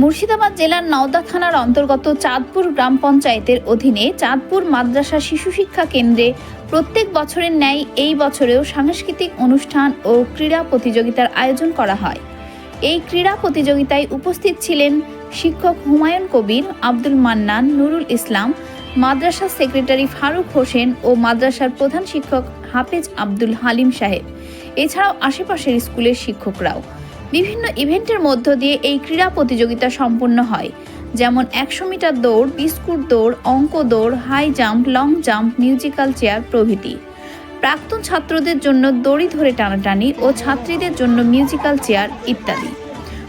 মুর্শিদাবাদ জেলার নওদা থানার অন্তর্গত চাঁদপুর গ্রাম পঞ্চায়েতের অধীনে চাঁদপুর মাদ্রাসা শিশু শিক্ষা কেন্দ্রে প্রত্যেক বছরের ন্যায় এই বছরেও সাংস্কৃতিক অনুষ্ঠান ও ক্রীড়া প্রতিযোগিতার আয়োজন করা হয়। এই ক্রীড়া প্রতিযোগিতায় উপস্থিত ছিলেন শিক্ষক হুমায়ুন কবির, আব্দুল মান্নান, নুরুল ইসলাম, মাদ্রাসা সেক্রেটারি ফারুক হোসেন ও মাদ্রাসার প্রধান শিক্ষক হাফেজ আব্দুল হালিম সাহেব। এছাড়াও আশেপাশের স্কুলের শিক্ষকরাও। বিভিন্ন ইভেন্টের মধ্য দিয়ে এই ক্রীড়া প্রতিযোগিতা সম্পন্ন হয়। যেমন একশো মিটার দৌড়, বিস্কুট দৌড়, অঙ্ক দৌড়, high jump, long jump, musical chair প্রভৃতি। প্রাক্তন ছাত্রদের জন্য দড়ি ধরে টানাটানি ও ছাত্রীদের জন্য মিউজিক্যাল চেয়ার ইত্যাদি।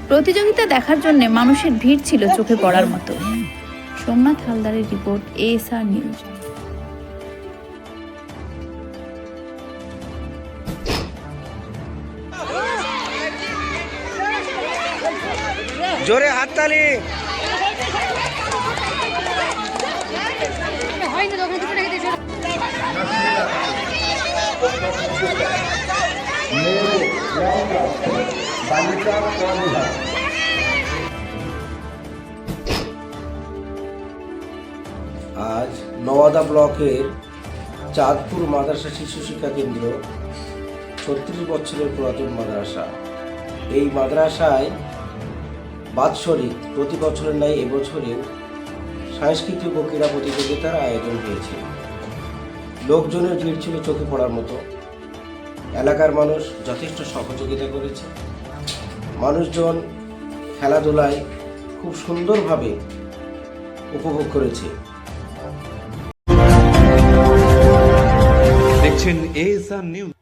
প্রতিযোগিতা দেখার জন্য মানুষের ভিড় ছিল চোখে পড়ার মতো। সোমনাথ হালদারের রিপোর্ট এএসআর নিউজ জোরে হাততালি। আজ নওয়াদা ব্লকের চাঁদপুর মাদ্রাসা শিশু শিক্ষা কেন্দ্র ছত্রিশ বছরের পুরাতন মাদ্রাসা। এই মাদ্রাসায় বাৎসরিক প্রতি বছরের ন্যায় এবছরেও সাংস্কৃতিক ও ক্রীড়া প্রতিযোগিতার আয়োজন হয়েছে। লোকজনের ভিড় ছিল চোখে পড়ার মতো। এলাকার মানুষ যথেষ্ট সহযোগিতা করেছে। মানুষজন খেলাধুলায় খুব সুন্দরভাবে উপভোগ করেছে। দেখছেন এএসআর নিউজ